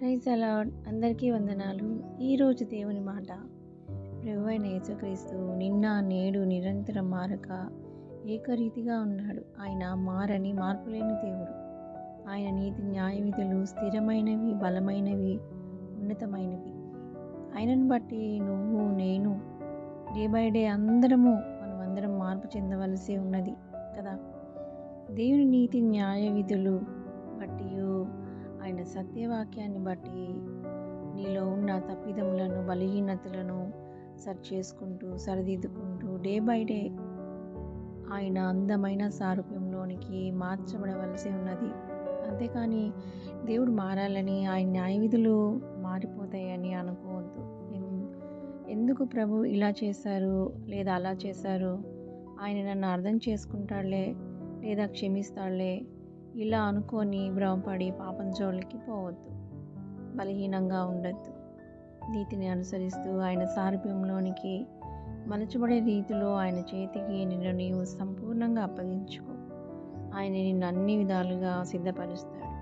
Praise అలాడ్ అందరికీ వందనాలు. ఈరోజు దేవుని మాట. ప్రభువైన యేసుక్రీస్తు నిన్న నేడు నిరంతరం మారక ఏకరీతిగా ఉన్నాడు. ఆయన మారని మార్పులేని దేవుడు. ఆయన నీతి న్యాయ విధులు స్థిరమైనవి బలమైనవి ఉన్నతమైనవి. ఆయనను బట్టి నువ్వు నేను డే బై డే అందరము మనం అందరం మార్పు చెందవలసి ఉన్నది కదా. దేవుని నీతి న్యాయ విధులు బట్టి ఆయన సత్యవాక్యాన్ని బట్టి నీలో ఉన్న తప్పిదములను బలహీనతలను సరి చేసుకుంటూ సరిదిద్దుకుంటూ డే బై డే ఆయన అందమైన సారూప్యంలోనికి మార్చబడవలసి ఉన్నది. అంతేకాని దేవుడు మారాలని ఆయన న్యాయవిధులు మారిపోతాయని అనుకోవద్దు. ఎందుకు ప్రభు ఇలా చేశారు లేదా అలా చేశారు? ఆయన నన్ను అర్థం చేసుకుంటాడులే లేదా క్షమిస్తాడులే? ఇలా అనుకొని భ్రమపడి పాపం జోలికి పోవద్దు. బలహీనంగా ఉండద్దు. నీతిని అనుసరిస్తూ ఆయన సారూప్యంలోనికి మలచబడే రీతిలో ఆయన చేతికి నిన్ను నీవు సంపూర్ణంగా అప్పగించుకో. ఆయన నిన్ను అన్ని విధాలుగా సిద్ధపరుస్తాడు.